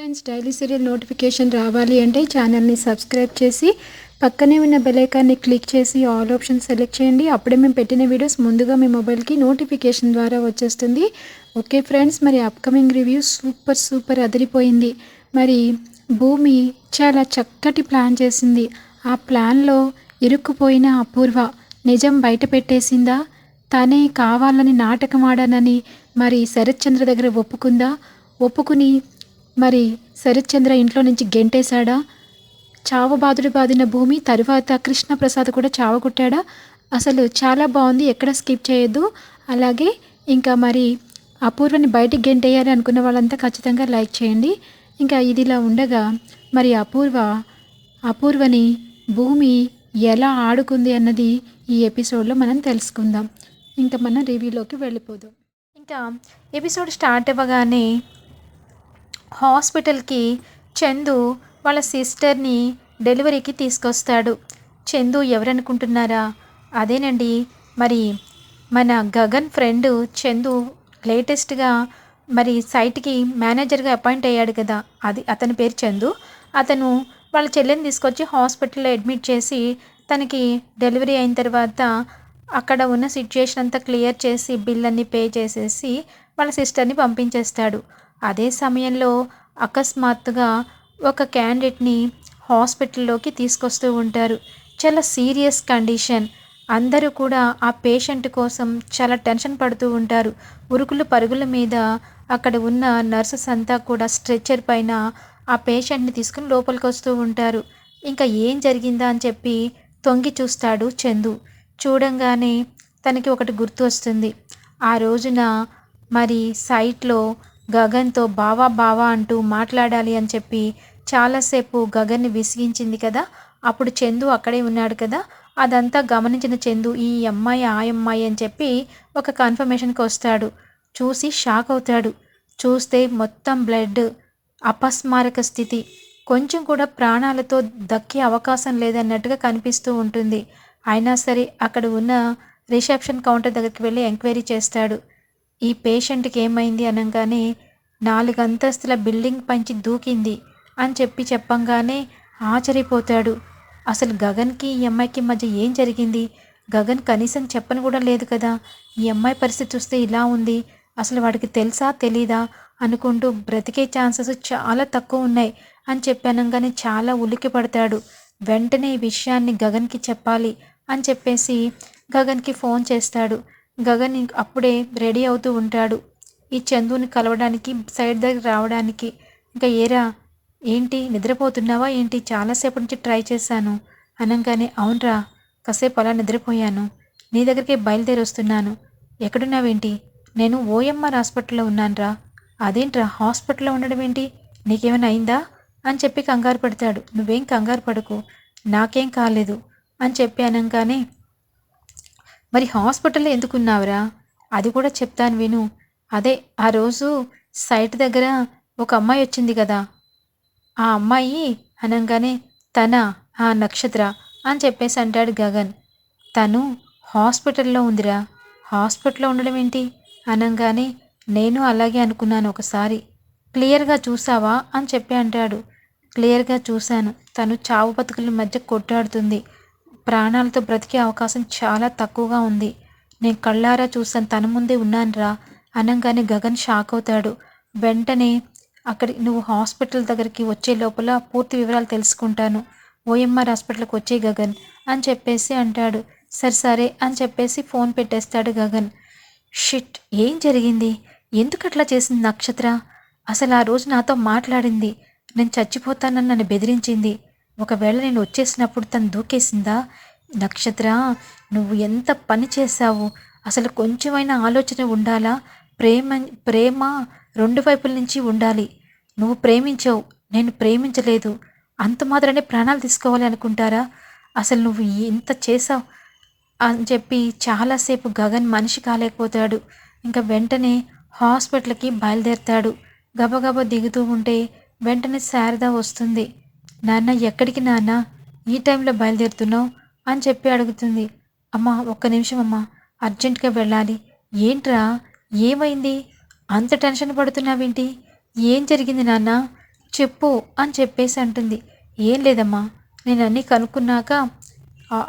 Friends daily serial notification రావాలి అంటే ఛానల్ని సబ్స్క్రైబ్ చేసి పక్కనే ఉన్న బెలైకాన్ని క్లిక్ చేసి ఆల్ ఆప్షన్ సెలెక్ట్ చేయండి. అప్పుడే మేము పెట్టిన వీడియోస్ ముందుగా మీ మొబైల్కి నోటిఫికేషన్ ద్వారా వచ్చేస్తుంది. ఓకే ఫ్రెండ్స్ మరి అప్కమింగ్ రివ్యూ సూపర్ సూపర్ అదిరిపోయింది. మరి భూమి చాలా చక్కటి ప్లాన్ చేసింది. ఆ ప్లాన్లో ఇరుక్కుపోయిన అపూర్వ నిజం బయట పెట్టేసిందా? తనే కావాలని నాటకం ఆడానని మరి శరత్చంద్ర దగ్గర ఒప్పుకుందా? ఒప్పుకుని మరి శరత్చంద్ర ఇంట్లో నుంచి గెంటేశాడా? చావబాదుడు బాదిన భూమి తరువాత కృష్ణప్రసాద్ కూడా చావగొట్టాడా అసలు చాలా బాగుంది ఎక్కడ స్కిప్ చేయొద్దు. అలాగే ఇంకా మరి అపూర్వని బయటికి గెంటేయాలి అనుకున్న వాళ్ళంతా ఖచ్చితంగా లైక్ చేయండి. ఇంకా ఇదిలా ఉండగా మరి అపూర్వ అపూర్వని భూమి ఎలా ఆడుకుంది అన్నది ఈ ఎపిసోడ్లో మనం తెలుసుకుందాం. ఇంకా మనం రివ్యూలోకి వెళ్ళిపోదాం. ఇంకా ఎపిసోడ్ స్టార్ట్ అవ్వగానే హాస్పిటల్కి చందు వాళ్ళ సిస్టర్ని డెలివరీకి తీసుకొస్తాడు. చందు ఎవరనుకుంటున్నారా? అదేనండి. మరి మన గగన్ ఫ్రెండ్ చందు లేటెస్ట్గా మరి సైట్కి మేనేజర్గా అపాయింట్ అయ్యాడు కదా అది అతని పేరు చందు. అతను వాళ్ళ చెల్లెని తీసుకొచ్చి హాస్పిటల్లో అడ్మిట్ చేసి తనకి డెలివరీ అయిన తర్వాత అక్కడ ఉన్న సిచ్యుయేషన్ అంతా క్లియర్ చేసి బిల్ అన్ని పే చేసేసి వాళ్ళ సిస్టర్ని పంపించేస్తాడు. అదే సమయంలో అకస్మాత్తుగా ఒక క్యాండిడేట్ని హాస్పిటల్లోకి తీసుకొస్తూ ఉంటారు. చాలా సీరియస్ కండిషన్. అందరూ కూడా ఆ పేషెంట్ కోసం చాలా టెన్షన్ పడుతూ ఉంటారు. ఉరుకులు పరుగుల మీద అక్కడ ఉన్న నర్సెస్ అంతా కూడా స్ట్రెచ్చర్ పైన ఆ పేషెంట్ని తీసుకుని లోపలికి వస్తూ ఉంటారు. ఇంకా ఏం జరిగిందా అని చెప్పి తొంగి చూస్తాడు చందు. చూడంగానే తనకి ఒకటి గుర్తు వస్తుంది. ఆ రోజున మరి సైట్లో గగన్తో బావా బావా అంటూ మాట్లాడాలి అని చెప్పి చాలాసేపు గగన్ని విసిగించింది కదా. అప్పుడు చందు అక్కడే ఉన్నాడు కదా. అదంతా గమనించిన చందు ఈ అమ్మాయి ఆ అమ్మాయి అని చెప్పి ఒక కన్ఫర్మేషన్కి వస్తాడు. చూసి షాక్ అవుతాడు. చూస్తే మొత్తం బ్లడ్ అపస్మారక స్థితి. కొంచెం కూడా ప్రాణాలతో దక్కే అవకాశం లేదన్నట్టుగా కనిపిస్తూ ఉంటుంది. అయినా సరే అక్కడ ఉన్న రిసెప్షన్ కౌంటర్ దగ్గరికి వెళ్ళి ఎంక్వైరీ చేస్తాడు. ఈ పేషెంట్కి ఏమైంది అనగానే నాలుగు అంతస్తుల బిల్డింగ్ పంచి దూకింది అని చెప్పి చెప్పంగానే ఆశ్చర్యపోతాడు. అసలు గగన్కి ఈ అమ్మాయికి మధ్య ఏం జరిగింది? గగన్ కనీసం చెప్పని కూడా లేదు కదా? ఈ అమ్మాయి పరిస్థితి చూస్తే ఇలా ఉంది. అసలు వాడికి తెలుసా తెలీదా? అనుకుంటూ బ్రతికే ఛాన్సెస్ చాలా తక్కువ ఉన్నాయి అని చెప్పానంగానే చాలా ఉలికి పడతాడు. వెంటనే ఈ విషయాన్ని గగన్కి చెప్పాలి అని చెప్పేసి గగన్కి ఫోన్ చేస్తాడు. గగన్ అప్పుడే రెడీ అవుతూ ఉంటాడు. ఈ చందుని కలవడానికి సైడ్ దగ్గర రావడానికి. ఇంకా ఏరా ఏంటి నిద్రపోతున్నావా ఏంటి? చాలాసేపు నుంచి ట్రై చేశాను. అనగానే అవునరా కాసేపు అలా నిద్రపోయాను. నీ దగ్గరికి బయలుదేరి వస్తున్నాను. ఎక్కడున్నావేంటి? నేను ఓఎంఆర్ హాస్పిటల్లో ఉన్నానురా. అదేంట్రా హాస్పిటల్లో ఉండడం ఏంటి? నీకేమైనా అయిందా? అని చెప్పి కంగారు పడతాడు. నువ్వేం కంగారు పడకు. నాకేం కాలేదు. అని చెప్పి అనగానే మరి హాస్పిటల్లో ఎందుకున్నావురా? అది కూడా చెప్తాను విను. అదే ఆ రోజు సైట్ దగ్గర ఒక అమ్మాయి వచ్చింది కదా. ఆ అమ్మాయి అనగానే తన ఆ నక్షత్ర అని చెప్పేసి అంటాడు గగన్. తను హాస్పిటల్లో ఉందిరా. హాస్పిటల్లో ఉండడం ఏంటి? అనగానే నేను అలాగే అనుకున్నాను ఒకసారి. క్లియర్గా చూసావా? అని చెప్పి అంటాడు. క్లియర్గా చూశాను. తను చావు బతుకుల మధ్య కొట్టాడుతుంది ప్రాణాలతో బ్రతికే అవకాశం చాలా తక్కువగా ఉంది. నేను కళ్ళారా చూసాను తన ముందే ఉన్నానురా. అనగానే గగన్ షాక్ అవుతాడు. వెంటనే అక్కడి నువ్వు హాస్పిటల్ దగ్గరికి వచ్చే లోపల పూర్తి వివరాలు తెలుసుకుంటాను. ఓఎంఆర్ హాస్పిటల్కి వచ్చే గగన్ అని చెప్పేసి అంటాడు. సరే సరే అని చెప్పేసి ఫోన్ పెట్టేస్తాడు గగన్. షిట్ ఏం జరిగింది? ఎందుకు అట్లా చేసింది నక్షత్ర? అసలు ఆ రోజు నాతో మాట్లాడింది. నేను చచ్చిపోతానని నన్ను బెదిరించింది. ఒకవేళ నేను వచ్చేసినప్పుడు తను దూకేసిందా? నక్షత్ర నువ్వు ఎంత పని చేశావు? అసలు కొంచెమైనా ఆలోచన ఉండాలా? ప్రేమ ప్రేమ రెండు వైపుల నుంచి ఉండాలి. నువ్వు ప్రేమించావు నేను ప్రేమించలేదు. అంత మాత్రమే ప్రాణాలు తీసుకోవాలి అనుకుంటారా? అసలు నువ్వు ఎంత చేసావు అని చెప్పి చాలాసేపు గగన్ మనిషి కాలేకపోతాడు. ఇంకా వెంటనే హాస్పిటల్కి బయలుదేరుతాడు. గబగబా దిగుతూ ఉంటే వెంటనే శారద వస్తుంది. నాన్న ఎక్కడికి నాన్న? ఈ టైంలో బయలుదేరుతున్నావు? అని చెప్పి అడుగుతుంది. అమ్మా ఒక్క నిమిషం అమ్మా. అర్జెంటుగా వెళ్ళాలి. ఏంట్రా? ఏమైంది? అంత టెన్షన్ పడుతున్నావేంటి? ఏం జరిగింది నాన్న? చెప్పు అని చెప్పేసి అంటుంది. ఏం లేదమ్మా. నేను అన్నీ కనుక్కున్నాక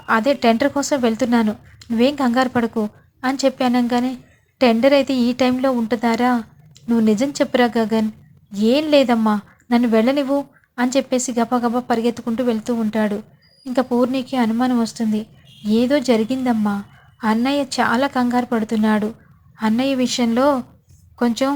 అదే టెండర్ కోసం వెళ్తున్నాను. నువ్వేం కంగారు పడకు అని చెప్పి అనగానే టెండర్ అయితే ఈ టైంలో ఉంటుందారా? నువ్వు నిజం చెప్పురా గగన్. ఏం లేదమ్మా. నన్ను వెళ్ళనివ్వు. అని చెప్పేసి గబగబా పరిగెత్తుకుంటూ వెళ్తూ ఉంటాడు. ఇంకా పూర్ణికి అనుమానం వస్తుంది. ఏదో జరిగిందమ్మా. అన్నయ్య చాలా కంగారు పడుతున్నాడు. అన్నయ్య విషయంలో కొంచెం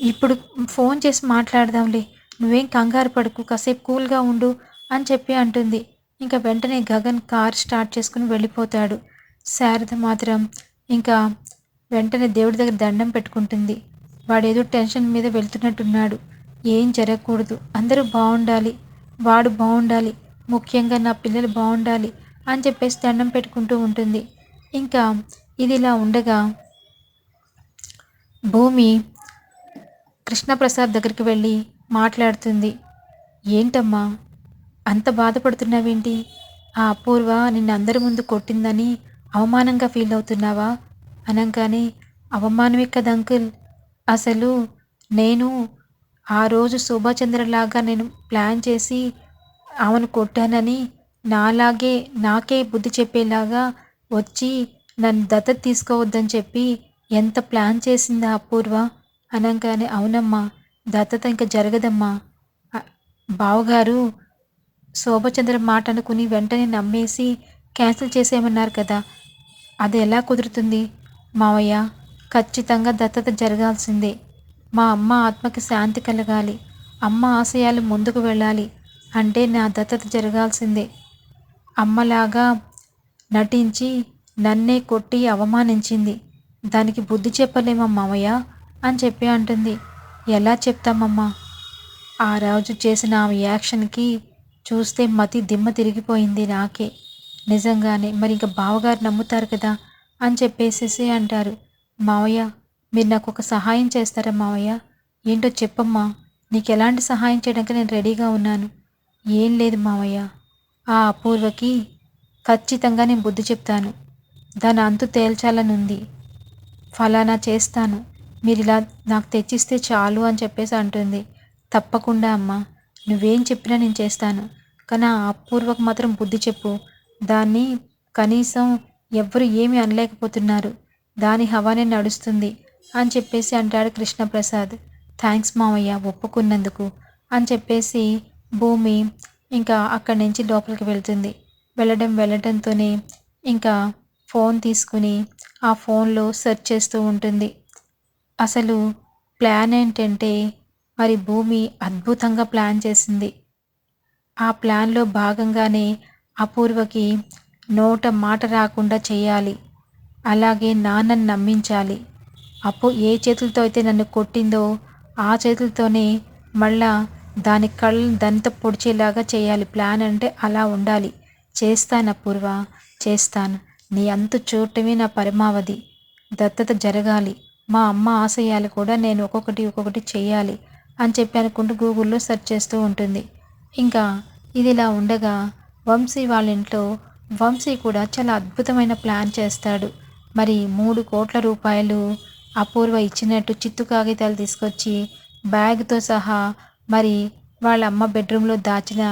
ఇప్పుడు ఫోన్ చేసి మాట్లాడదాంలే. నువ్వేం కంగారు పడుకు. కాసేపు కూల్గా ఉండు అని చెప్పి అంటుంది. ఇంకా వెంటనే గగన్ కార్ స్టార్ట్ చేసుకుని వెళ్ళిపోతాడు. శారద మాత్రం ఇంకా వెంటనే దేవుడి దగ్గర దండం పెట్టుకుంటుంది. వాడేదో టెన్షన్ మీద వెళ్తున్నట్టున్నాడు. ఏం జరగకూడదు. అందరూ బాగుండాలి వాడు బాగుండాలి ముఖ్యంగా నా పిల్లలు బాగుండాలి అని చెప్పేసి దండం పెట్టుకుంటూ ఉంటుంది. ఇంకా ఇది ఇలా ఉండగా భూమి కృష్ణప్రసాద్ దగ్గరికి వెళ్ళి మాట్లాడుతుంది. ఏంటమ్మా అంత బాధపడుతున్నావేంటి? ఆ అపూర్వ నిన్ను అందరి ముందు కొట్టిందని అవమానంగా ఫీల్ అవుతున్నావా? అనగానే అవమానమే కదా అంకుల్ అసలు నేను ఆ రోజు శోభాచంద్రలాగా నేను ప్లాన్ చేసి ఆమెను కొట్టానని నాలాగే నాకే బుద్ధి చెప్పేలాగా వచ్చి నన్ను దత్తత తీసుకోవద్దని చెప్పి ఎంత ప్లాన్ చేసిందా అపూర్వ? అనగానే అవునమ్మా దత్తత ఇంకా జరగదమ్మా. బావగారు శోభచంద్ర మాట అనుకుని వెంటనే నమ్మేసి క్యాన్సిల్ చేసేయమన్నారు కదా. అది ఎలా కుదురుతుంది? మావయ్య ఖచ్చితంగా దత్తత జరగాల్సిందే. మా అమ్మ ఆత్మకి శాంతి కలగాలి. అమ్మ ఆశయాలు ముందుకు వెళ్ళాలి అంటే నా దత్తత జరగాల్సిందే. అమ్మలాగా నటించి నన్నే కొట్టి అవమానించింది. దానికి బుద్ధి చెప్పలేమా మామయ్య? అని చెప్పి అంటుంది. ఎలా చెప్తామమ్మా? ఆ రోజు చేసిన ఆమె యాక్షన్కి చూస్తే మతి దిమ్మ తిరిగిపోయింది నాకే. నిజంగానే మరి ఇంకా బావగారు నమ్ముతారు కదా అని చెప్పేసేసి అంటారు. మావయ్య మీరు నాకు ఒక సహాయం చేస్తారా మావయ్య? ఏంటో చెప్పమ్మా. నీకు ఎలాంటి సహాయం చేయడానికి నేను రెడీగా ఉన్నాను. ఏం లేదు మావయ్య. ఆ అపూర్వకి ఖచ్చితంగా నేను బుద్ధి చెప్తాను. దాని అంతు తేల్చాలని ఉంది. ఫలానా చేస్తాను. మీరు ఇలా నాకు తెచ్చిస్తే చాలు అని చెప్పేసి అంటుంది. తప్పకుండా అమ్మా. నువ్వేం చెప్పినా నేను చేస్తాను. కానీ ఆ అపూర్వకు మాత్రం బుద్ధి చెప్పు. దాన్ని కనీసం ఎవ్వరు ఏమీ అనలేకపోతున్నారు. దాని హవానే నడుస్తుంది. అని చెప్పేసి అంటాడు కృష్ణప్రసాద్. థ్యాంక్స్ మామయ్య ఒప్పుకున్నందుకు అని చెప్పేసి భూమి ఇంకా అక్కడి నుంచి లోపలికి వెళ్తుంది. వెళ్ళడం వెళ్ళడంతోనే ఇంకా ఫోన్ తీసుకుని ఆ ఫోన్లో సెర్చ్ చేస్తూ ఉంటుంది. అసలు ప్లాన్ ఏంటంటే మరి భూమి అద్భుతంగా ప్లాన్ చేసింది. ఆ ప్లాన్లో భాగంగానే అపూర్వకి నోట మాట రాకుండా చేయాలి. అలాగే నాన్నని నమ్మించాలి. అప్పు ఏ చేతులతో అయితే నన్ను కొట్టిందో ఆ చేతులతోనే మళ్ళా దాని కళ్ళు దంత పొడిచేలాగా చేయాలి. ప్లాన్ అంటే అలా ఉండాలి. చేస్తాను అపూర్వ చేస్తాను. నీ అంతు చూడటమే నా పరమావధి. దత్తత జరగాలి. మా అమ్మ ఆశయాలు కూడా నేను ఒక్కొక్కటి ఒక్కొక్కటి చేయాలి అని చెప్పి అనుకుంటూ గూగుల్లో సెర్చ్ చేస్తూ ఉంటుంది. ఇంకా ఇది ఇలా ఉండగా వంశీ వాళ్ళ ఇంట్లో వంశీ కూడా చాలా అద్భుతమైన ప్లాన్ చేస్తాడు. మరి మూడు కోట్ల రూపాయలు అపూర్వ ఇచ్చినట్టు చిత్తు కాగితాలు తీసుకొచ్చి బ్యాగ్తో సహా మరి వాళ్ళ అమ్మ బెడ్రూమ్లో దాచిన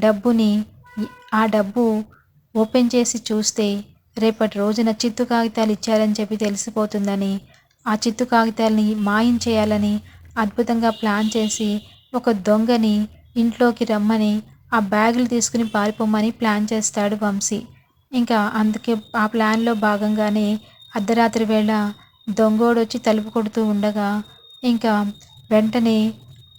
డబ్బుని ఆ డబ్బు ఓపెన్ చేసి చూస్తే రేపటి రోజున చిత్తు కాగితాలు ఇచ్చారని చెప్పి తెలిసిపోతుందని ఆ చిత్తు కాగితాలని మాయం చేయాలని అద్భుతంగా ప్లాన్ చేసి ఒక దొంగని ఇంట్లోకి రమ్మని ఆ బ్యాగులు తీసుకుని పారిపోమని ప్లాన్ చేస్తాడు వంశీ. ఇంకా అందుకే ఆ ప్లాన్లో భాగంగానే అర్ధరాత్రి వేళ దొంగోడొచ్చి తలుపు కొడుతూ ఉండగా ఇంకా వెంటనే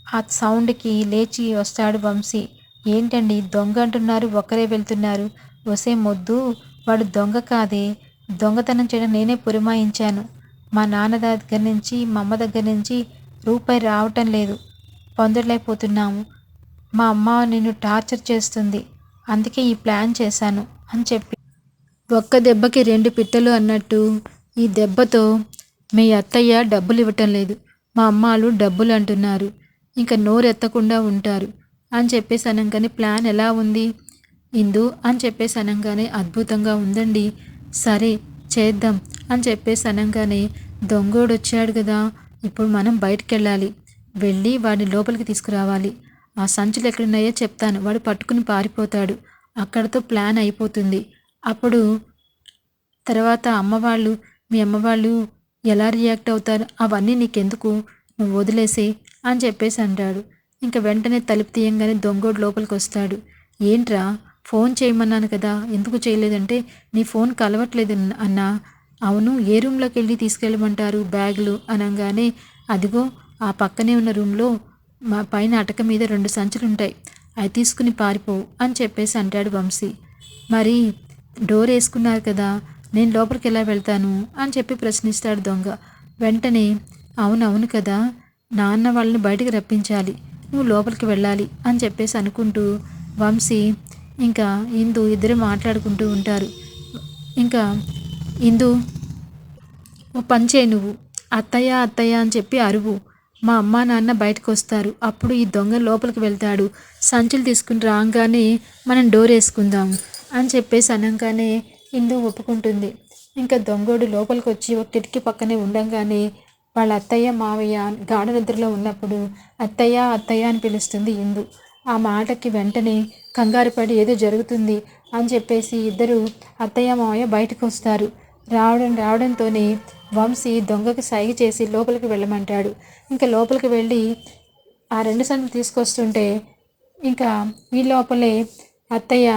ఆ సౌండ్కి లేచి వస్తాడు వంశీ. ఏంటండి దొంగ అంటున్నారు? ఒక్కరే వెళ్తున్నారు. వసే మొద్దు వాడు దొంగ కాదే. దొంగతనం చేయడం నేనే పురమాయించాను. మా నాన్న దగ్గర నుంచి మా అమ్మ దగ్గర నుంచి రూపాయి రావటం లేదు. పొందలేకపోతున్నాము మా అమ్మ నిన్ను టార్చర్ చేస్తుంది. అందుకే ఈ ప్లాన్ చేశాను అని చెప్పి. ఒక్క దెబ్బకి రెండు పిట్టలు అన్నట్టు ఈ దెబ్బతో మీ అత్తయ్య డబ్బులు ఇవ్వటం లేదు. మా అమ్మాలు డబ్బులు అంటున్నారు ఇంకా నోరెత్తకుండా ఉంటారు. అని చెప్పేసి అనగానే ప్లాన్ ఎలా ఉంది? ఇందు అని చెప్పేసి అనగానే అద్భుతంగా ఉందండి. సరే చేద్దాం అని చెప్పేసి అనగానే దొంగోడు వచ్చాడు కదా ఇప్పుడు మనం బయటికి వెళ్ళాలి వెళ్ళి వాడిని లోపలికి తీసుకురావాలి. ఆ సంచులు ఎక్కడున్నాయో చెప్తాను. వాడు పట్టుకుని పారిపోతాడు. అక్కడతో ప్లాన్ అయిపోతుంది. అప్పుడు తర్వాత అమ్మవాళ్ళు మీ అమ్మవాళ్ళు ఎలా రియాక్ట్ అవుతారు? అవన్నీ నీకెందుకు? నువ్వు వదిలేసి అని చెప్పేసి అంటాడు. ఇంకా వెంటనే తలుపు తీయంగానే దొంగోడు లోపలికి వస్తాడు ఏంట్రా? ఫోన్ చేయమన్నాను కదా. ఎందుకు చేయలేదంటే నీ ఫోన్ కలవట్లేదు అన్నా. అవును ఏ రూమ్లోకి వెళ్ళి తీసుకెళ్ళమంటారు బ్యాగులు అనగానే. అదిగో ఆ పక్కనే ఉన్న రూమ్లో మా పైన అటక మీద రెండు సంచులు ఉంటాయి అవి తీసుకుని పారిపోవు అని చెప్పేసి అంటాడు వంశీ. మరి డోర్ వేసుకున్నారు కదా. నేను లోపలికి ఎలా వెళ్తాను అని చెప్పి ప్రశ్నిస్తాడు దొంగ. వెంటనే అవునవును కదా నాన్న వాళ్ళని బయటికి రప్పించాలి నువ్వు లోపలికి వెళ్ళాలి అని చెప్పేసి అనుకుంటూ వంశీ ఇంకా ఇందు ఇద్దరు మాట్లాడుకుంటూ ఉంటారు. ఇంకా ఇందు ఓ పని చేయి నువ్వు అత్తయ్య అత్తయ్య అని చెప్పి అరువు. మా అమ్మ నాన్న బయటకు వస్తారు అప్పుడు ఈ దొంగ లోపలికి వెళ్తాడు. సంచులు తీసుకుని రాగానే మనం డోర్ వేసుకుందాం అని చెప్పేసి అనగానే ఇందు ఒప్పుకుంటుంది. ఇంకా దొంగోడు లోపలికి వచ్చి ఒక కిటికీ పక్కనే ఉండంగానే వాళ్ళ అత్తయ్య మావయ్య గాఢ నిద్రలో ఉన్నప్పుడు అత్తయ్య అత్తయ్య అని పిలుస్తుంది ఇందు ఆ మాటకి వెంటనే కంగారు పడి ఏదో జరుగుతుంది అని చెప్పేసి ఇద్దరు అత్తయ్య మావయ్య బయటకు వస్తారు. రావడం రావడంతోనే వంశీ దొంగకి సైగ చేసి లోపలికి వెళ్ళమంటాడు. ఇంకా లోపలికి వెళ్ళి ఆ రెండు సన్ను తీసుకొస్తుంటే ఇంకా ఈ లోపలే అత్తయ్య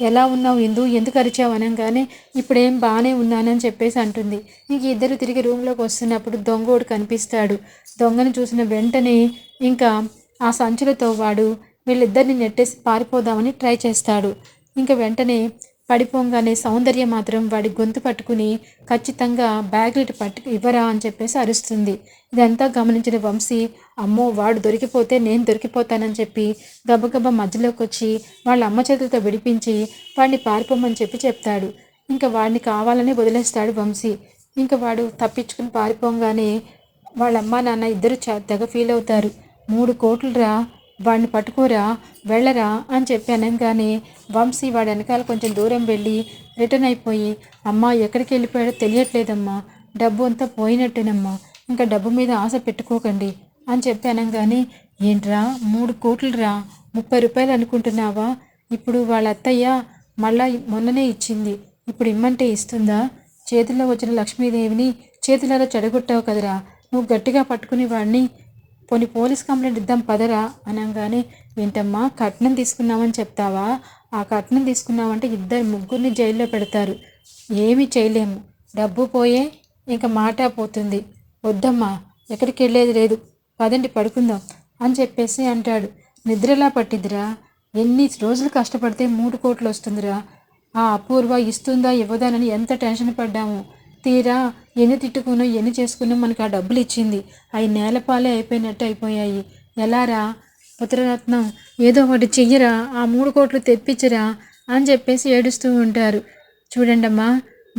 ఎలా ఉన్నావు ఎందుకు ఎందుకు అరిచావు అనగానే ఇప్పుడేం బాగానే ఉన్నానని చెప్పేసి అంటుంది. ఇంక ఇద్దరు తిరిగి రూమ్లోకి వస్తున్నప్పుడు దొంగోడు కనిపిస్తాడు. దొంగను చూసిన వెంటనే ఇంకా ఆ సంచులతో వాడు వీళ్ళిద్దరిని నెట్టేసి పారిపోదామని ట్రై చేస్తాడు. ఇంకా వెంటనే పడిపోగానే సౌందర్య మాత్రం వాడి గొంతు పట్టుకుని ఖచ్చితంగా బ్యాగ్లెట్ పట్టు ఇవ్వరా అని చెప్పేసి అరుస్తుంది. ఇదంతా గమనించిన వంశీ అమ్మో వాడు దొరికిపోతే నేను దొరికిపోతానని చెప్పి గబగబా మధ్యలోకి వచ్చి వాళ్ళ అమ్మ చేతులతో విడిపించి వాడిని పారిపోమని చెప్పి చెప్తాడు. ఇంకా వాడిని కావాలని వదిలేస్తాడు వంశీ. ఇంకా వాడు తప్పించుకుని పారిపోగానే వాళ్ళ అమ్మ నాన్న ఇద్దరు తెగ ఫీల్ అవుతారు. మూడు కోట్లు రా వాడిని పట్టుకోరా వెళ్ళరా అని చెప్పి అనగానే వంశీ వాడి వెనకాల కొంచెం దూరం వెళ్ళి రిటర్న్ అయిపోయి అమ్మ ఎక్కడికి వెళ్ళిపోయాడో తెలియట్లేదమ్మా డబ్బు అంతా పోయినట్టేనమ్మా ఇంకా డబ్బు మీద ఆశ పెట్టుకోకండి అని చెప్పి అనగానే ఏంట్రా మూడు కోట్లు రా ముప్పై రూపాయలు అనుకుంటున్నావా? ఇప్పుడు వాళ్ళ అత్తయ్య మళ్ళా మొన్ననే ఇచ్చింది ఇప్పుడు ఇమ్మంటే ఇస్తుందా? చేతిలో వచ్చిన లక్ష్మీదేవిని చేతులలో చెడగొట్టావు కదరా నువ్వు గట్టిగా పట్టుకుని వాడిని పోనీ పోలీస్ కంప్లైంట్ ఇద్దాం పదరా అనగానే ఏంటమ్మా కట్నం తీసుకున్నామని చెప్తావా? ఆ కట్నం తీసుకున్నామంటే ఇద్దరు ముగ్గురిని జైల్లో పెడతారు. ఏమీ చేయలేము. డబ్బు పోయే ఇంకా మాట పోతుంది. వద్దమ్మా ఎక్కడికి వెళ్ళేది లేదు. పదండి పడుకుందాం అని చెప్పేసి అంటాడు. నిద్రలా పట్టిద్దిరా? ఎన్ని రోజులు కష్టపడితే మూడు కోట్లు వస్తుందిరా? ఆ అపూర్వ ఇస్తుందా ఇవ్వదానని ఎంత టెన్షన్ పడ్డాము? తీరా ఎన్ని తిట్టుకునో ఎన్ని చేసుకునో మనకు ఆ డబ్బులు ఇచ్చింది. అవి నేలపాలే అయిపోయినట్టు అయిపోయాయి. ఎలారా? పుత్రరత్నం ఏదో ఒకటి చెయ్యరా? ఆ మూడు కోట్లు తెప్పించరా? అని చెప్పేసి ఏడుస్తూ ఉంటారు. చూడండమ్మా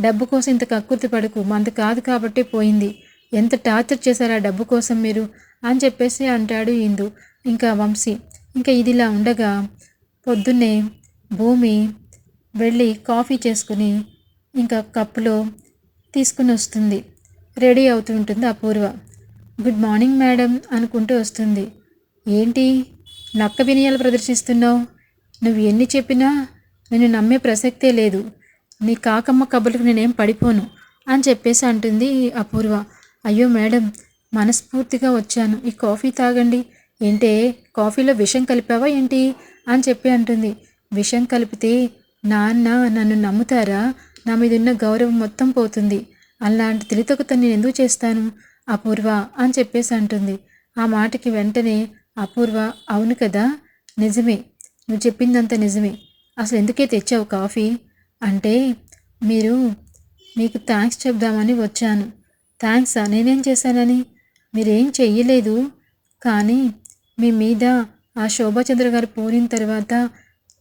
డబ్బు కోసం ఇంత కక్కుర్తి పడుకు. మంది కాదు కాబట్టి పోయింది. ఎంత టార్చర్ చేశారు ఆ డబ్బు కోసం మీరు? అని చెప్పేసి అంటాడు ఇందు. ఇంకా వంశీ ఇంకా ఇదిలా ఉండగా పొద్దున్నే భూమి వెళ్ళి కాఫీ చేసుకుని ఇంకా కప్పులో తీసుకుని వస్తుంది. రెడీ అవుతూ ఉంటుంది అపూర్వ. గుడ్ మార్నింగ్ మేడం అనుకుంటూ వస్తుంది. ఏంటి? నక్క వినయాలు ప్రదర్శిస్తున్నావు. నువ్వు ఎన్ని చెప్పినా నేను నమ్మే ప్రసక్తే లేదు. నీ కాకమ్మ కబుర్లకు నేనేం పడిపోను అని చెప్పేసి అంటుంది అపూర్వ. అయ్యో మేడం మనస్ఫూర్తిగా వచ్చాను. ఈ కాఫీ తాగండి. ఏంటే కాఫీలో విషం కలిపావా ఏంటి? అని చెప్పి అంటుంది. విషం కలిపితే నాన్న నన్ను నమ్ముతారా? నా మీదున్న గౌరవం మొత్తం పోతుంది. అలాంటి తెలితొకతో నేను ఎందుకు చేస్తాను? అపూర్వ అని చెప్పేసి అంటుంది. ఆ మాటకి వెంటనే అపూర్వ అవును కదా? నిజమే. నువ్వు చెప్పిందంత నిజమే. అసలు ఎందుకే తెచ్చావు కాఫీ? అంటే మీరు మీకు థ్యాంక్స్ చెప్దామని వచ్చాను. థ్యాంక్సా నేనేం చేశానని? మీరేం చెయ్యలేదు. కానీ మీ మీద ఆ శోభాచంద్ర గారు పోనిన తర్వాత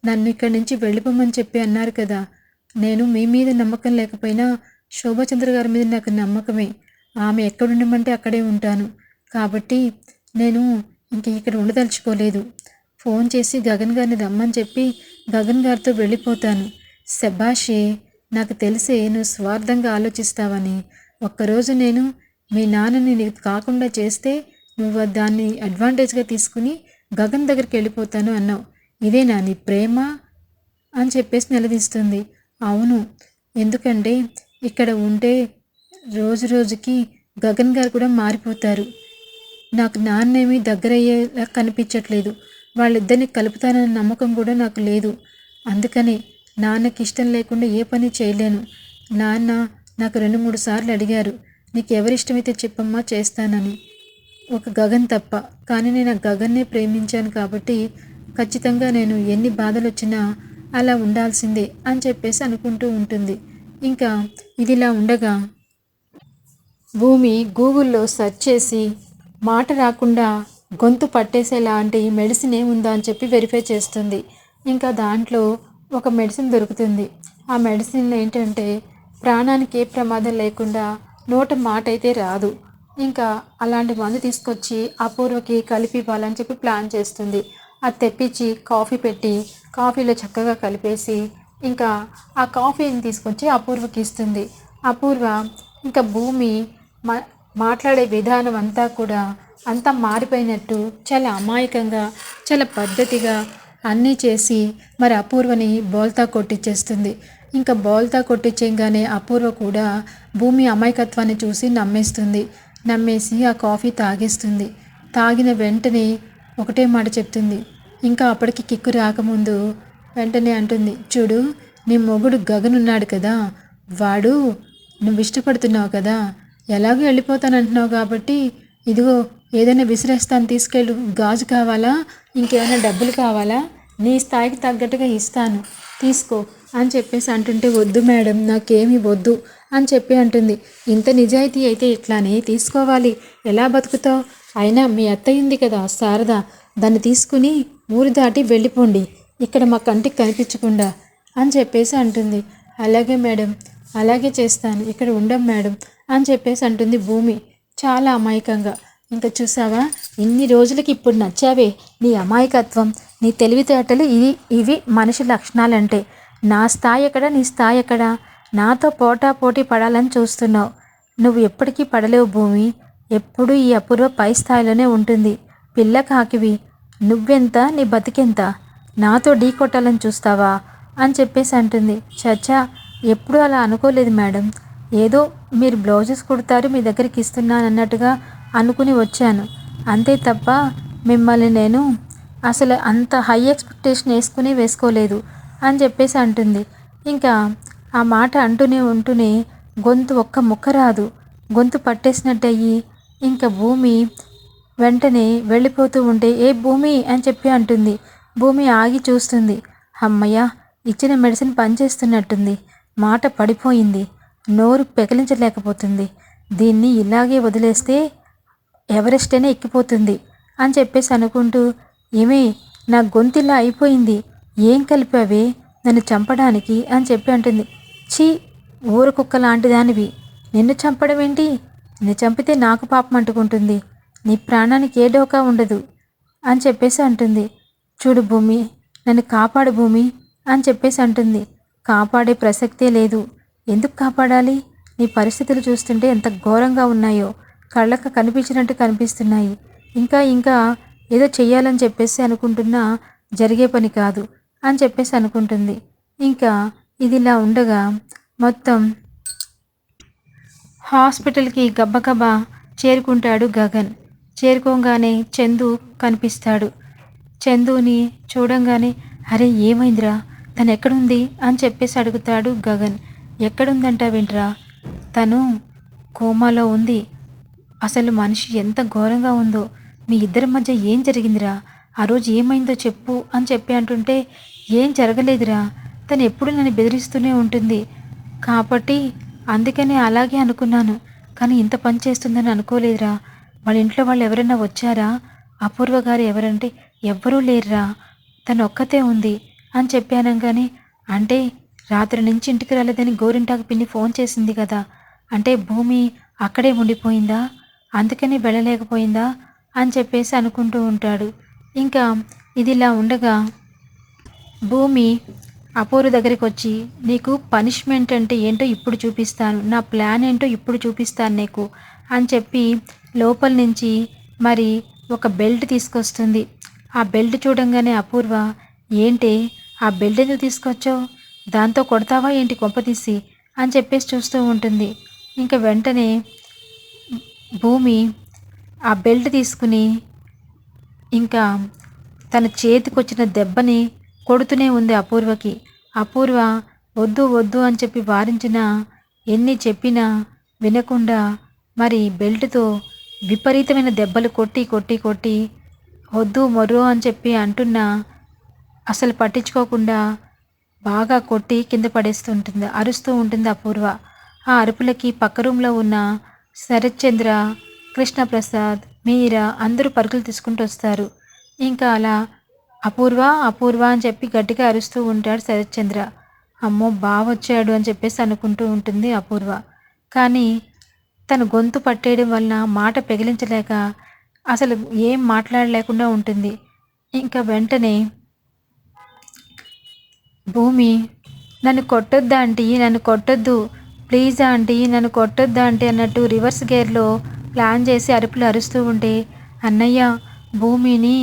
నన్ను ఇక్కడి నుంచి వెళ్ళిపోమని చెప్పి అన్నారు కదా. నేను మీ మీద నమ్మకం లేకపోయినా శోభాచంద్ర గారి మీద నాకు నమ్మకమే. ఆమె ఎక్కడుండమంటే అక్కడే ఉంటాను. కాబట్టి నేను ఇంక ఇక్కడ ఉండదలుచుకోలేదు. ఫోన్ చేసి గగన్ గారిని రమ్మని చెప్పి గగన్ గారితో వెళ్ళిపోతాను. శబాషే నాకు తెలిసే నువ్వు స్వార్థంగా ఆలోచిస్తావని. ఒక్కరోజు నేను మీ నాన్నని నీకు కాకుండా చేస్తే నువ్వు దాన్ని అడ్వాంటేజ్గా తీసుకుని గగన్ దగ్గరికి వెళ్ళిపోతాను అన్నావు. ఇదేనా నీ ప్రేమ? అని చెప్పేసి నిలదీస్తుంది. అవును. ఎందుకంటే ఇక్కడ ఉంటే రోజు రోజుకి గగన్ గారు కూడా మారిపోతారు. నాకు నాన్నేమీ దగ్గరయ్యేలా కనిపించట్లేదు. వాళ్ళిద్దరిని కలుపుతానన్న నమ్మకం కూడా నాకు లేదు. అందుకనే నాన్నకి ఇష్టం లేకుండా ఏ పని చేయలేను. నాన్న నాకు రెండు మూడు సార్లు అడిగారు నీకు ఎవరిష్టమైతే చెప్పమ్మా చేస్తానని. ఒక గగన్ తప్ప. కానీ నేను ఆ గగన్నే ప్రేమించాను కాబట్టి ఖచ్చితంగా నేను ఎన్ని బాధలు వచ్చినా అలా ఉండాల్సిందే అని చెప్పేసి అనుకుంటూ ఉంటుంది. ఇంకా ఇదిలా ఉండగా భూమి గూగుల్లో సెర్చ్ చేసి మాట రాకుండా గొంతు పట్టేసేలాంటి మెడిసిన్ ఏముందా అని చెప్పి వెరిఫై చేస్తుంది. ఇంకా దాంట్లో ఒక మెడిసిన్ దొరుకుతుంది. ఆ మెడిసిన్ ఏంటంటే ప్రాణానికి ఏ ప్రమాదం లేకుండా నోట మాట అయితే రాదు. ఇంకా అలాంటి మందు తీసుకొచ్చి అపూర్వకి కలిపి ఇవ్వాలని చెప్పి ప్లాన్ చేస్తుంది. అది తెప్పించి కాఫీ పెట్టి కాఫీలో చక్కగా కలిపేసి ఇంకా ఆ కాఫీని తీసుకొచ్చి అపూర్వకి ఇస్తుంది. అపూర్వ ఇంకా భూమి మా మాట్లాడే విధానం అంతా కూడా అంతా మారిపోయినట్టు చాలా అమాయకంగా చాలా పద్ధతిగా అన్నీ చేసి మరి అపూర్వని బోల్తా కొట్టించేస్తుంది ఇంకా బోల్తా కొట్టించగానే అపూర్వ కూడా భూమి అమాయకత్వాన్ని చూసి నమ్మేస్తుంది. నమ్మేసి ఆ కాఫీ తాగేస్తుంది. తాగిన వెంటనే ఒకటే మాట చెప్తుంది. ఇంకా అప్పటికి కిక్కు రాకముందు వెంటనే అంటుంది చూడు నీ మొగుడు గగనున్నాడు కదా వాడు నువ్వు ఇష్టపడుతున్నావు కదా ఎలాగో వెళ్ళిపోతానంటున్నావు కాబట్టి ఇదిగో ఏదైనా విసిరేస్తాను తీసుకెళ్ళు గాజు కావాలా ఇంకేమైనా డబ్బులు కావాలా నీ స్థాయికి తగ్గట్టుగా ఇస్తాను తీసుకో అని చెప్పేసి అంటుంటే వద్దు మేడం నాకేమీ వద్దు అని చెప్పి అంటుంది. ఇంత నిజాయితీ అయితే ఇట్లానే తీసుకోవాలి ఎలా బతుకుతావు? అయినా మీ అత్తయ్య ఉంది కదా శారదా దాన్ని తీసుకుని ఊరు దాటి వెళ్ళిపోండి. ఇక్కడ మా కంటికి కనిపించకుండా అని చెప్పేసి అంటుంది. అలాగే మేడం అలాగే చేస్తాను. ఇక్కడ ఉండం మేడం అని చెప్పేసి అంటుంది భూమి. చాలా అమాయకంగా. ఇంకా చూసావా? ఇన్ని రోజులకి ఇప్పుడు నచ్చావే. నీ అమాయకత్వం నీ తెలివితేటలు ఇవి ఇవి మనిషి లక్షణాలంటే. నా స్థాయి ఎక్కడ? నీ స్థాయి ఎక్కడ? నాతో పోటా పోటీ పడాలని చూస్తున్నావు. నువ్వు ఎప్పటికీ పడలేవు భూమి. ఎప్పుడూ ఈ అపూర్వ పై స్థాయిలోనే ఉంటుంది. పిల్ల కాకివి. నువ్వెంత? నీ బతికెంత? నాతో ఢీ కొట్టాలని చూస్తావా? అని చెప్పేసి అంటుంది. చచ్చా ఎప్పుడూ అలా అనుకోలేదు మేడం. ఏదో మీరు బ్లౌజెస్ కుడతారు మీ దగ్గరికి ఇస్తున్నాను అన్నట్టుగా అనుకుని వచ్చాను. అంతే తప్ప మిమ్మల్ని నేను అసలు అంత హై ఎక్స్పెక్టేషన్ వేసుకుని వేసుకోలేదు అని చెప్పేసి అంటుంది. ఇంకా ఆ మాట అంటూనే ఉంటూనే గొంతు ఒక్క ముక్క రాదు. గొంతు పట్టేసినట్టయి ఇంకా భూమి వెంటనే వెళ్ళిపోతూ ఉంటే ఏ భూమి? అని చెప్పి అంటుంది. భూమి ఆగి చూస్తుంది. అమ్మయ్య ఇచ్చిన మెడిసిన్ పనిచేస్తున్నట్టుంది. మాట పడిపోయింది. నోరు పెకిలించలేకపోతుంది. దీన్ని ఇలాగే వదిలేస్తే ఎవరెస్ట్ అయినా ఎక్కిపోతుంది. అని చెప్పేసి అనుకుంటూ ఏమే నా గొంతిలా అయిపోయింది. ఏం కలిపావే? నన్ను చంపడానికి? అని చెప్పి అంటుంది. ఛీ ఊరు కుక్క లాంటి దానివి నిన్ను చంపడం ఏంటి నిన్ను చంపితే నాకు పాపం అంటుకుంటుంది. నీ ప్రాణానికి ఏ డోకా ఉండదు అని చెప్పేసి అంటుంది. చూడు భూమి నన్ను కాపాడు భూమి అని చెప్పేసి అంటుంది. కాపాడే ప్రసక్తే లేదు. ఎందుకు కాపాడాలి? నీ పరిస్థితులు చూస్తుంటే ఎంత ఘోరంగా ఉన్నాయో కళ్ళకు కనిపించినట్టు కనిపిస్తున్నాయి. ఇంకా ఇంకా ఏదో చెయ్యాలని చెప్పేసి అనుకుంటున్నా జరిగే పని కాదు అని చెప్పేసి అనుకుంటుంది. ఇంకా ఇది ఇలా ఉండగా మొత్తం హాస్పిటల్కి గబ్బగబ్బా చేరుకుంటాడు గగన్. చేరుకోగానే చందు కనిపిస్తాడు. చందుని చూడంగానే అరే ఏమైందిరా? తను ఎక్కడుంది? అని చెప్పేసి అడుగుతాడు గగన్. ఎక్కడుందంటావేంట్రా తను కోమాలో ఉంది. అసలు మనిషి ఎంత ఘోరంగా ఉందో. మీ ఇద్దరి మధ్య ఏం జరిగిందిరా? ఆ రోజు ఏమైందో చెప్పు అని చెప్పి అంటుంటే ఏం జరగలేదురా. తను ఎప్పుడు నన్ను బెదిరిస్తూనే ఉంటుంది. కాబట్టి అందుకనే అలాగే అనుకున్నాను. కానీ ఇంత పని చేస్తుందని అనుకోలేదురా. వాళ్ళ ఇంట్లో వాళ్ళు ఎవరైనా వచ్చారా? అపూర్వ గారు ఎవరంటే ఎవ్వరూ లేరురా తను ఒక్కతే ఉంది అని చెప్పాను కానీ అంటే రాత్రి నుంచి ఇంటికి రాలేదని గోరింటాకు పిన్ని ఫోన్ చేసింది కదా అంటే భూమి అక్కడే ఉండిపోయిందా? అందుకని వెళ్ళలేకపోయిందా? అని చెప్పేసి అనుకుంటూ ఉంటాడు. ఇంకా ఇదిలా ఉండగా భూమి అపూర్వ దగ్గరికి వచ్చి నీకు పనిష్మెంట్ అంటే ఏంటో ఇప్పుడు చూపిస్తాను నా ప్లాన్ ఏంటో ఇప్పుడు చూపిస్తాను నీకు అని చెప్పి లోపల నుంచి మరి ఒక బెల్ట్ తీసుకొస్తుంది. ఆ బెల్ట్ చూడంగానే అపూర్వ ఏంటి ఆ బెల్ట్ ఎందుకు తీసుకొచ్చావు? దాంతో కొడతావా ఏంటి కొంపతీసి అని చెప్పేసి చూస్తూ ఉంటుంది. ఇంకా వెంటనే భూమి ఆ బెల్ట్ తీసుకుని ఇంకా తన చేతికి వచ్చిన దెబ్బని కొడుతూనే ఉంది అపూర్వకి. అపూర్వ వద్దు వద్దు అని చెప్పి వారించిన ఎన్ని చెప్పినా వినకుండా మరి బెల్ట్తో విపరీతమైన దెబ్బలు కొట్టి కొట్టి కొట్టి వద్దు మొర్రో అని చెప్పి అంటున్నా అసలు పట్టించుకోకుండా బాగా కొట్టి కింద పడేస్తుంటుంది అరుస్తూ ఉంటుంది అపూర్వ. ఆ అరుపులకి పక్క రూమ్లో ఉన్న శరత్చంద్ర కృష్ణప్రసాద్ మీరా అందరూ పరుగులు తీసుకుంటూ వస్తారు. ఇంకా అలా అపూర్వ అపూర్వ అని చెప్పి గట్టిగా అరుస్తూ ఉంటాడు శరత్చంద్ర. అమ్మో బాగా వచ్చాడు అని చెప్పేసి అనుకుంటూ ఉంటుంది అపూర్వ. కానీ తన గొంతు పట్టేయడం వలన మాట పెగిలించలేక అసలు ఏం మాట్లాడలేకుండా ఉంటుంది. ఇంకా వెంటనే భూమి నన్ను కొట్టొద్దా ఆంటీ? నన్ను కొట్టొద్దు. ప్లీజ్ ఆంటీ నన్ను కొట్టొద్దా ఆంటీ? అన్నట్టు రివర్స్ గేర్లో ప్లాన్ చేసి అరుపులు అరుస్తూ ఉంటే అన్నయ్య భూమిని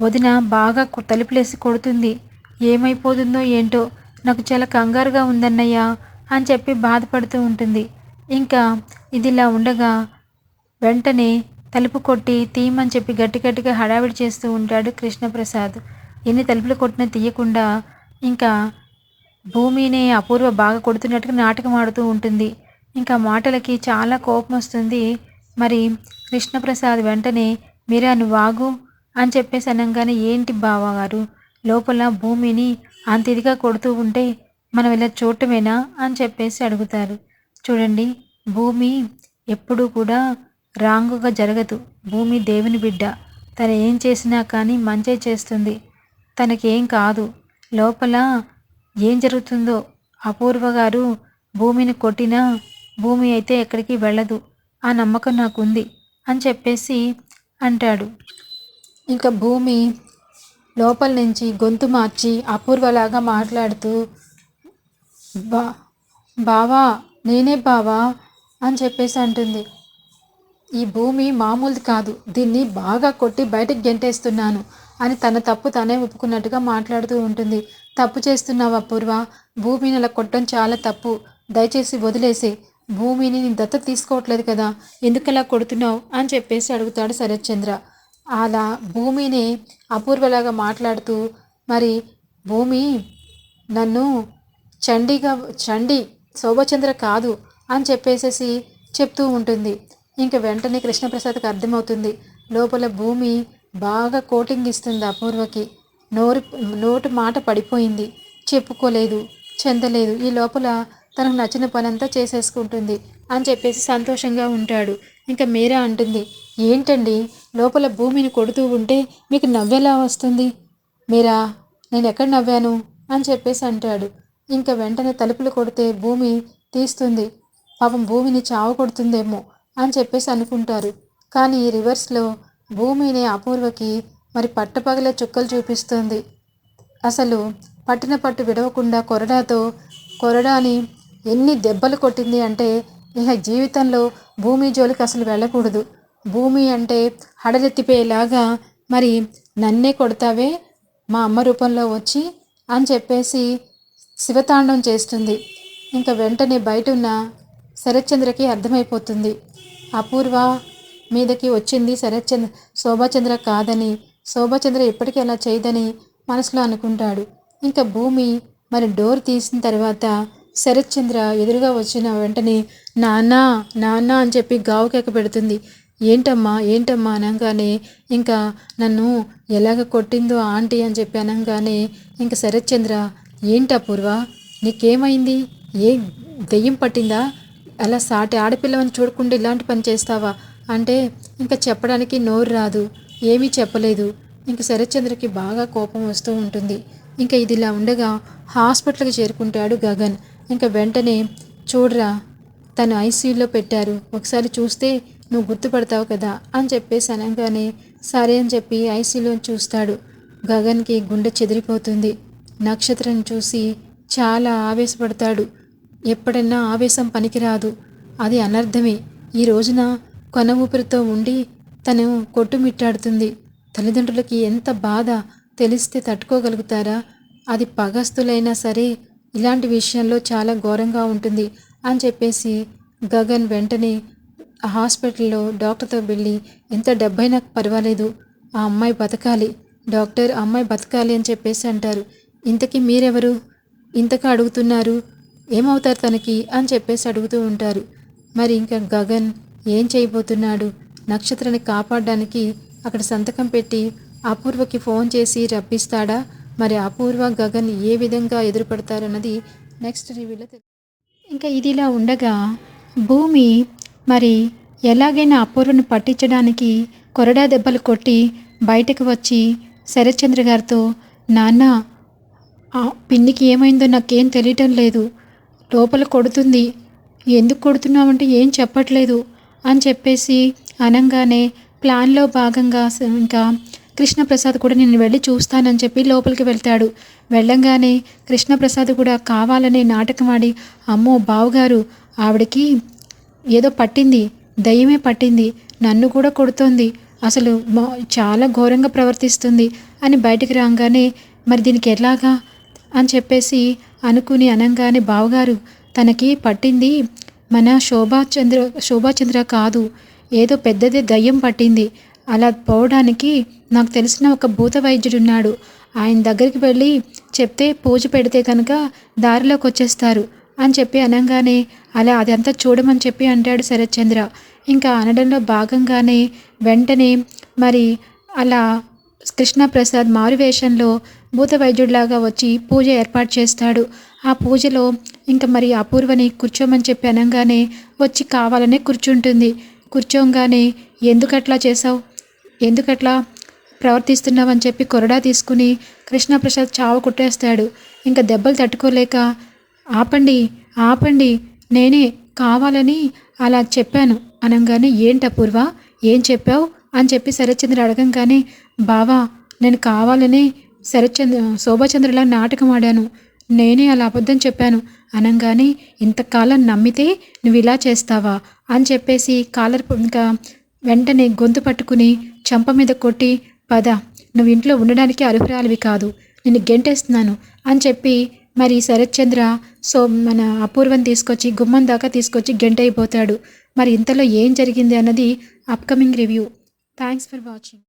వదిన బాగా తలుపులేసి కొడుతుంది. ఏమైపోతుందో ఏంటో నాకు చాలా కంగారుగా ఉందన్నయ్య అని చెప్పి బాధపడుతూ ఉంటుంది. ఇంకా ఇదిలా ఉండగా వెంటనే తలుపు కొట్టి తీయమని చెప్పి గట్టి గట్టిగా హడావిడి చేస్తూ ఉంటాడు కృష్ణప్రసాద్. ఎన్ని తలుపులు కొట్టినా తీయకుండా ఇంకా భూమిని అపూర్వ బాగా కొడుతున్నట్టుగా నాటకం ఆడుతూ ఉంటుంది. ఇంకా మాటలకి చాలా కోపం వస్తుంది. మరి కృష్ణప్రసాద్ వెంటనే మీరా వాగు అని చెప్పేసి అనగానే ఏంటి బావగారు లోపల భూమిని అంత ఇదిగా కొడుతూ ఉంటే మనం ఇలా చూడటమేనా అని చెప్పేసి అడుగుతారు. చూడండి భూమి ఎప్పుడూ కూడా రాంగుగా జరగదు. భూమి దేవుని బిడ్డ. తను ఏం చేసినా కానీ మంచే చేస్తుంది. తనకేం కాదు. లోపల ఏం జరుగుతుందో అపూర్వ గారు భూమిని కొట్టినా భూమి అయితే ఎక్కడికి వెళ్ళదు. ఆ నమ్మకం నాకుంది అని చెప్పేసి అంటాడు. ఇంకా భూమి లోపల నుంచి గొంతు మార్చి అపూర్వలాగా మాట్లాడుతూ బా బావా నేనే బావా అని చెప్పేసి అంటుంది. ఈ భూమి మామూలుది కాదు దీన్ని బాగా కొట్టి బయటకు గెంటేస్తున్నాను అని తన తప్పు తనే ఒప్పుకున్నట్టుగా మాట్లాడుతూ ఉంటుంది. తప్పు చేస్తున్నావు అపూర్వ భూమిని అలా కొట్టడం చాలా తప్పు. దయచేసి వదిలేసి భూమిని నేను దత్త తీసుకోవట్లేదు కదా ఎందుకలా కొడుతున్నావు అని చెప్పేసి అడుగుతాడు శరత్చంద్ర. అలా భూమిని అపూర్వలాగా మాట్లాడుతూ మరి భూమి నన్ను చండీగా చండి శోభచంద్ర కాదు అని చెప్పేసేసి చెప్తూ ఉంటుంది. ఇంక వెంటనే కృష్ణప్రసాద్కి అర్థమవుతుంది. లోపల భూమి బాగా కోటింగ్ ఇస్తుంది అపూర్వకి. నోరు నోటు మాట పడిపోయింది. చెప్పుకోలేదు చెందలేదు. ఈ లోపల తనకు నచ్చిన పనంతా చేసేసుకుంటుంది అని చెప్పేసి సంతోషంగా ఉంటాడు. ఇంకా మీరా అంటుంది ఏంటండి? లోపల భూమిని కొడుతూ ఉంటే మీకు నవ్వెలా వస్తుంది? మీరా నేను ఎక్కడ నవ్వాను? అని చెప్పేసి అంటాడు. ఇంకా వెంటనే తలుపులు కొడితే భూమి తీస్తుంది. పాపం భూమిని చావు కొడుతుందేమో అని చెప్పేసి అనుకుంటారు. కానీ రివర్స్లో భూమిని అపూర్వకి మరి పట్టపగలే చుక్కలు చూపిస్తుంది. అసలు పట్టిన పట్టు విడవకుండా కొరడాతో కొరడాని ఎన్ని దెబ్బలు కొట్టింది అంటే ఇక జీవితంలో భూమి జోలికి అసలు వెళ్ళకూడదు. భూమి అంటే హడలెత్తిపోయేలాగా మరి నన్నే కొడతావే మా అమ్మ రూపంలో వచ్చి అని చెప్పేసి శివతాండం చేస్తుంది. ఇంకా వెంటనే బయట ఉన్న శరత్చంద్రకి అర్థమైపోతుంది. అపూర్వ మీదకి వచ్చింది శరత్చంద్ర శోభాచంద్ర కాదని శోభాచంద్ర ఇప్పటికీ అలా చేయదని మనసులో అనుకుంటాడు. ఇంకా భూమి మరి డోర్ తీసిన తర్వాత శరత్చంద్ర ఎదురుగా వచ్చిన వెంటనే నాన్న నాన్న అని చెప్పి గావు కేక పెడుతుంది. ఏంటమ్మా ఏంటమ్మా అనగానే ఇంకా నన్ను ఎలాగ కొట్టిందో ఆంటీ అని చెప్పి అనగానే ఇంకా శరత్చంద్ర ఏంటి అపూర్వ? నీకేమైంది? ఏ? దెయ్యం పట్టిందా? అలా సాటి ఆడపిల్లవని చూడకుండా ఇలాంటి పని చేస్తావా? అంటే ఇంకా చెప్పడానికి నోరు రాదు ఏమీ చెప్పలేదు. ఇంక శరత్చంద్రకి బాగా కోపం వస్తూ ఉంటుంది. ఇంకా ఇది ఇలా ఉండగా హాస్పిటల్కి చేరుకుంటాడు గగన్. ఇంకా వెంటనే చూడరా తను ఐసీయూలో పెట్టారు. ఒకసారి చూస్తే నువ్వు గుర్తుపడతావు కదా అని చెప్పేసి అనగానే సరే అని చెప్పి ఐసీయూలో చూస్తాడు. గగన్కి గుండె చెదిరిపోతుంది. నక్షత్రం చూసి చాలా ఆవేశపడతాడు. ఎప్పుడైనా ఆవేశం పనికిరాదు. అది అనర్థమే. ఈ రోజున కొన ఊపిరితో ఉండి తను కొట్టుమిట్టాడుతుంది. తల్లిదండ్రులకి ఎంత బాధ తెలిస్తే తట్టుకోగలుగుతారా? అది పగస్తులైనా సరే ఇలాంటి విషయంలో చాలా ఘోరంగా ఉంటుంది అని చెప్పేసి గగన్ వెంటనే హాస్పిటల్లో డాక్టర్తో వెళ్ళి ఎంత డబ్బైనా పర్వాలేదు. ఆ అమ్మాయి బతకాలి. డాక్టర్ అమ్మాయి బతకాలి అని చెప్పేసి అంటారు. ఇంతకీ మీరెవరు? ఇంతగా అడుగుతున్నారు. ఏమవుతారు తనకి? అని చెప్పేసి అడుగుతూ ఉంటారు. మరి ఇంకా గగన్ ఏం చేయబోతున్నాడు? నక్షత్రాన్ని కాపాడడానికి అక్కడ సంతకం పెట్టి అపూర్వకి ఫోన్ చేసి రప్పిస్తాడా? మరి అపూర్వ గగన్ ఏ విధంగా ఎదురుపడతారన్నది నెక్స్ట్ రివ్యూలో తెలుసు ఇంకా ఇదిలా ఉండగా భూమి మరి ఎలాగైనా అపూర్వను పట్టించడానికి కొరడా దెబ్బలు కొట్టి బయటకు వచ్చి శరత్చంద్ర గారితో నాన్న ఆ పిన్నికి ఏమైందో నాకేం తెలియటం లేదు. లోపల కొడుతుంది. ఎందుకు కొడుతున్నావంటే ఏం చెప్పట్లేదు అని చెప్పేసి అనగానే ప్లాన్లో భాగంగా ఇంకా కృష్ణప్రసాద్ కూడా నేను వెళ్ళి చూస్తానని చెప్పి లోపలికి వెళ్తాడు. వెళ్ళంగానే కృష్ణప్రసాద్ కూడా కావాలనే నాటకం ఆడి అమ్మో బావగారు ఆవిడకి ఏదో పట్టింది దయ్యమే పట్టింది నన్ను కూడా కొడుతోంది అసలు చాలా ఘోరంగా ప్రవర్తిస్తుంది అని బయటికి రాగానే మరి దీనికి ఎలాగా? అని చెప్పేసి అనుకుని అనంగానే బావగారు తనకి పట్టింది మన శోభాచంద్ర శోభాచంద్ర కాదు. ఏదో పెద్దదే దయ్యం పట్టింది. అలా పోవడానికి నాకు తెలిసిన ఒక భూత వైద్యుడున్నాడు ఆయన దగ్గరికి వెళ్ళి చెప్తే పూజ పెడితే కనుక దారిలోకి వచ్చేస్తారు అని చెప్పి అనగానే అలా అదంతా చూడమని చెప్పి అంటాడు శరత్చంద్ర. ఇంకా అనడంలో భాగంగానే వెంటనే మరి అలా కృష్ణప్రసాద్ మారువేషంలో భూత వైద్యుడిలాగా వచ్చి పూజ ఏర్పాటు చేస్తాడు. ఆ పూజలో ఇంకా మరి అపూర్వని కూర్చోమని చెప్పి అనగానే వచ్చి కావాలనే కూర్చుంటుంది. కూర్చోగానే ఎందుకట్లా చేసావు ఎందుకట్లా ప్రవర్తిస్తున్నావని చెప్పి కొరడా తీసుకుని కృష్ణప్రసాద్ చావు కుట్టేస్తాడు. ఇంకా దెబ్బలు తట్టుకోలేక ఆపండి ఆపండి నేనే కావాలని అలా చెప్పాను. అనగానే ఏంటి అపూర్వ? ఏం చెప్పావు? అని చెప్పి శరత్చంద్ర అడగంగానే బావా నేను కావాలని శరత్చంద్ర శోభాచంద్రలా నాటకం ఆడాను. నేనే అలా అబద్ధం చెప్పాను. అనగానే ఇంతకాలం నమ్మితే నువ్వు ఇలా చేస్తావా? అని చెప్పేసి కాలర్ ఇంకా వెంటనే గొంతు పట్టుకుని చంప మీద కొట్టి పద నువ్వు ఇంట్లో ఉండడానికి అర్హురాలివి కాదు. నిన్ను గెంటేస్తున్నాను అని చెప్పి మరి శరత్చంద్ర సో మన అపూర్వం తీసుకొచ్చి గుమ్మం దాకా తీసుకొచ్చి గెంటైపోతాడు. మరి ఇంతలో ఏం జరిగింది అన్నది upcoming review thanks for watching